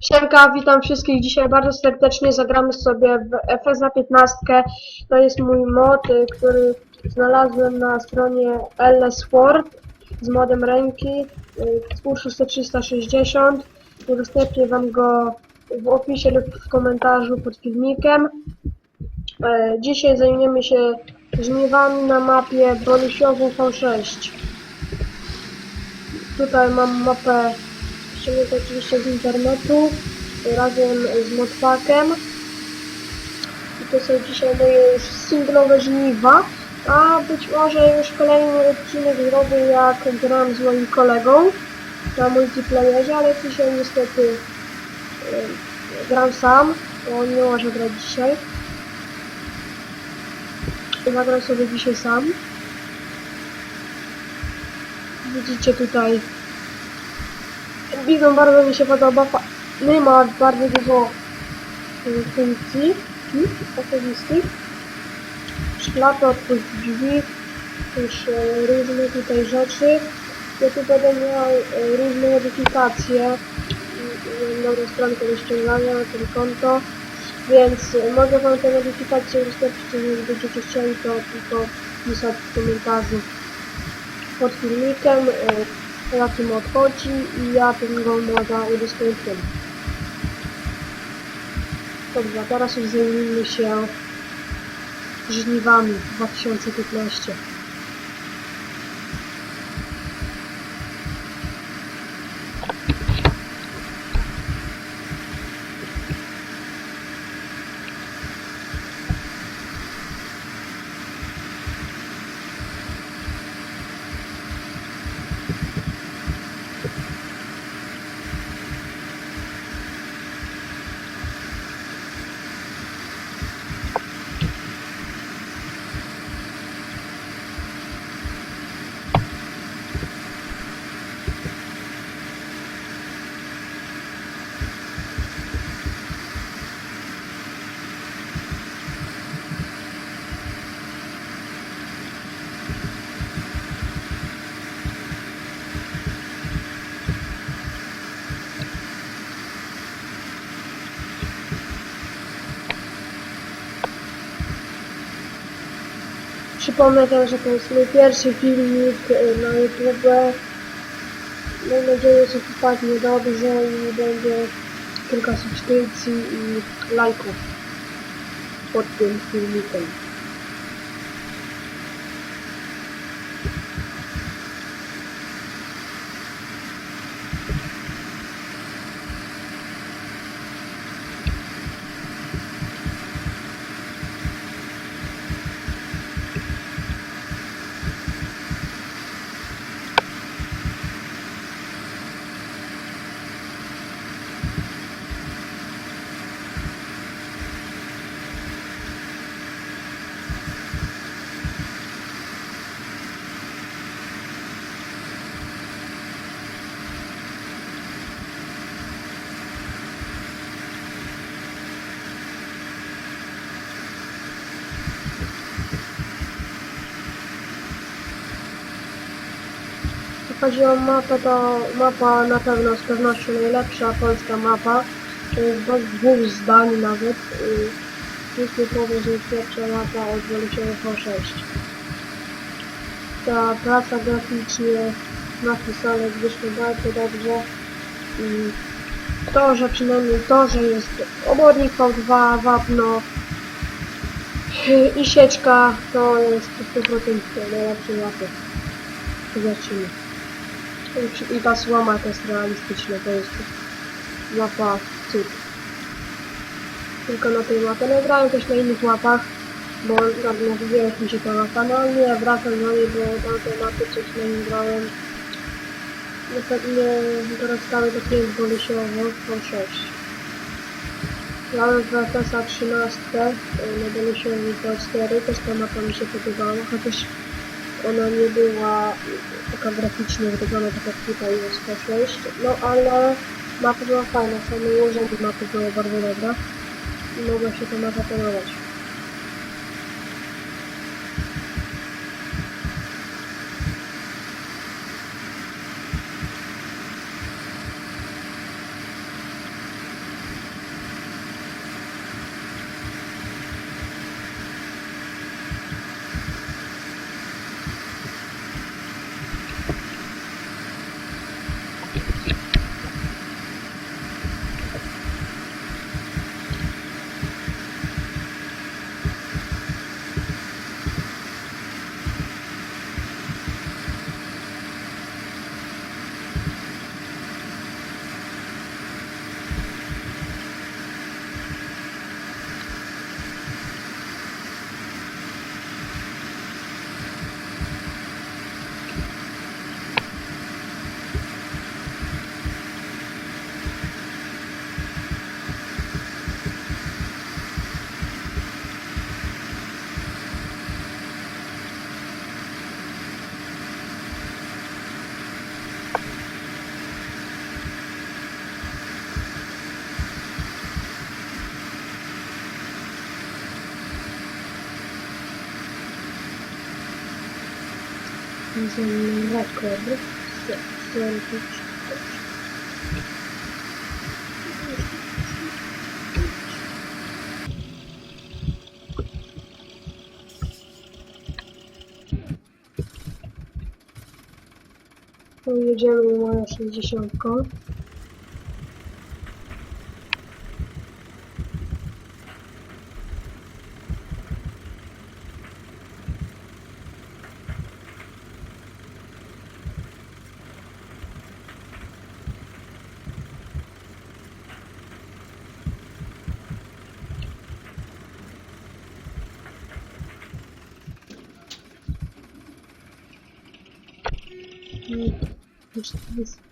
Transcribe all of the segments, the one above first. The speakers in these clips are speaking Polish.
Siemka, witam wszystkich dzisiaj bardzo serdecznie. Zagramy sobie w FSA 15. To jest mój mod, y, który znalazłem na stronie LS Word z modem ręki y, twór 360. Udostępnię wam go w opisie lub w komentarzu pod filmikiem. E, Dzisiaj zajmiemy się żniwami na mapie bonusiową V6. Tutaj mam mapę ściągniętą oczywiście z internetu razem z modpackiem. I to są dzisiaj moje już singlowe żniwa. A być może już kolejny odcinek zrobię jak gram z moim kolegą na multiplayerze, ale dzisiaj niestety e, gram sam, bo on nie może grać dzisiaj. Zagram sobie dzisiaj sam. Widzicie tutaj Bizon bardzo mi się podoba. fa- No ma bardzo dużo funkcji hmm, oczywistych. Szklata, otwórz drzwi, też e, różne tutaj rzeczy. Ja tu będę miał e, różne modyfikacje. Mm, Mam dobrą stronkę do ściągania na tym konto. Więc e, mogę wam te modyfikacje udostępnić, jeżeli będziecie chcieli, to tylko pisać w komentarzu pod filmikiem. E, jaki mod chodzi i ja tego moda udostępniam. Dobrze, a teraz już zajmijmy się żniwami 2015. Przypomnę też, że to jest mój pierwszy filmik y, na YouTube. Mam nadzieję, że wypadnie dobrze i będzie kilka subskrypcji i lajków pod tym filmikiem. Jeśli chodzi o mapę, to mapa na pewno z pewnością najlepsza polska mapa. Bez dwóch zdań nawet. Wszyscy powie, że pierwsza mapa od Wolusiowej V6. Ta praca graficznie napisana jest wyszła bardzo dobrze. I to, że przynajmniej to, że jest obodnik V2, wapno i sieczka, to jest 100% najlepsze mapy. Zobaczymy. I- ta słoma też realistyczna, to jest mapa cud. Tylko na tej mapie. No grałem też na innych mapach, bo tak nawijałeś mi się ta mapa. No nie, wracam do niej, bo na tej mapy coś na nim grałem. Niestety nie wykorzystały do 5 bonusiowo, to 6. Grałem w FSA 13 y, na bonusiowi to 4, też ta mapa mi się podobała, chociaż ona nie była taka graficznie zrobiona tak jak tutaj jest P6, no ale mapa była fajna, same ułożenie mapy było bardzo dobre i mogła się ta mapa. Ten rekord. Pojedziemy moją 60. jeszcze jest-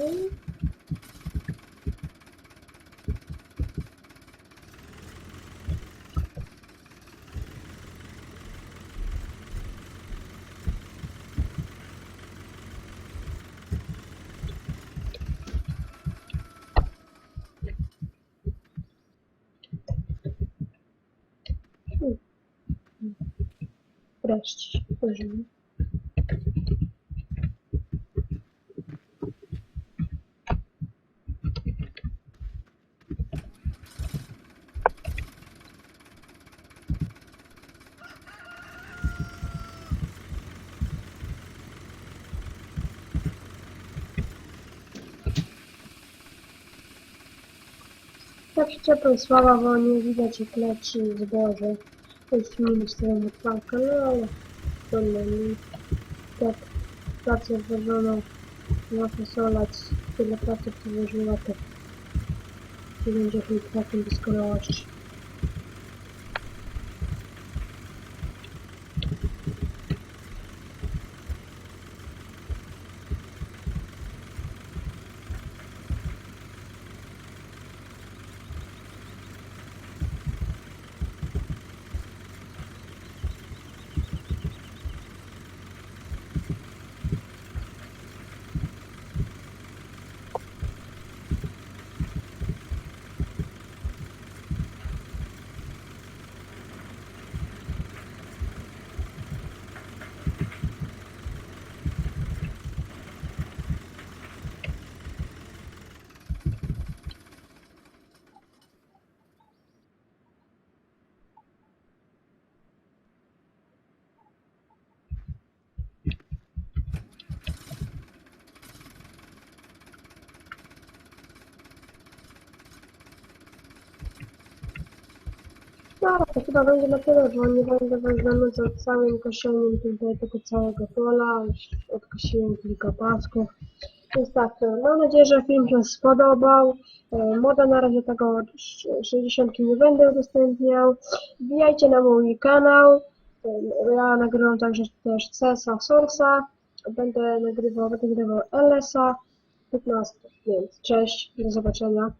Hum. Proste, hoje, né? Tak się ciepło słaba, bo nie widać jak leci zboże. To jest minus tego motłaka, no ale trudno mi. Tak, pracę włożoną na fasolać, tyle pracy przyłożyła, to nie będzie takim doskonałości. No, to chyba będzie na tyle, bo nie będę was zanudzał całym kosieniem tutaj tego całego pola. Już odkosiłem kilka pasków. Więc tak, e, mam nadzieję, że film się spodobał. E, Moda na razie tego sz- 60 nie będę udostępniał. Wbijajcie na mój kanał. E, Ja nagrywam także też CESa Source'a. Będę nagrywał, będę nagrywał LS'a 15. Więc cześć, do zobaczenia.